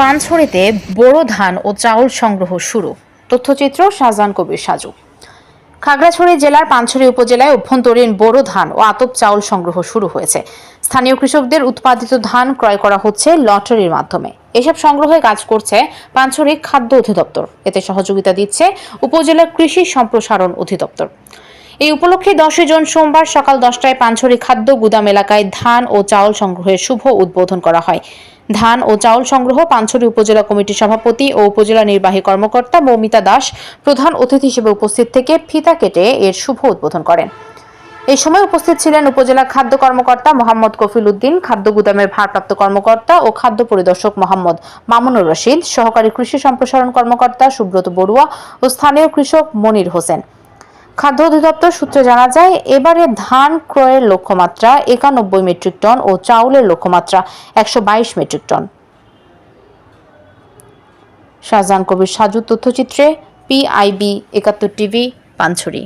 পানছড়িতে বোরো ধান ও চাউল সংগ্রহ শুরু। তথ্যচিত্র শাহজাহান কবির সাজু। খাগড়াছড়ি জেলার পানছড়ি উপজেলায় অভ্যন্তরীণ বোরো ধান ও আতপ চাউল সংগ্রহ শুরু হয়েছে। স্থানীয় কৃষকদের উৎপাদিত ধান ক্রয় করা হচ্ছে লটারির মাধ্যমে। এসব সংগ্রহে কাজ করছে পানছড়ি খাদ্য অধিদপ্তর। এতে সহযোগিতা দিচ্ছে উপজেলা কৃষি সম্প্রসারণ অধিদপ্তর। এই উপলক্ষে দশই জুন সোমবার সকাল দশটায় পানছড়ি খাদ্য গুদাম এলাকায় ধান ও চাউল সংগ্রহের শুভ উদ্বোধন করা হয়। ধান ও চাউল সংগ্রহ পানছড়ি উপজেলা কমিটির সভাপতি ও উপজেলা নির্বাহী কর্মকর্তা মৌমিতা দাস, প্রধান অতিথি হিসেবে উপস্থিত থেকে ফিতা কেটে এর শুভ উদ্বোধন করেন। এই সময় উপস্থিত ছিলেন উপজেলা খাদ্য কর্মকর্তা মোহাম্মদ কফিল উদ্দিন, খাদ্য গুদামের ভারপ্রাপ্ত কর্মকর্তা ও খাদ্য পরিদর্শক মোহাম্মদ মামুনুর রশিদ, সহকারী কৃষি সম্প্রসারণ কর্মকর্তা সুব্রত বড়ুয়া ও স্থানীয় কৃষক মনির হোসেন। খাদ্য অধিদপ্তর সূত্রে জানা যায়, এবারে ধান ক্রয়ের লক্ষ্যমাত্রা একানব্বই মেট্রিক টন ও চাউলের লক্ষ্যমাত্রা একশো বাইশ মেট্রিক টন। শাহজাহান কবির সাজু তথ্যচিত্রে, পিআইবি একাত্তর টিভি, পানছড়ি।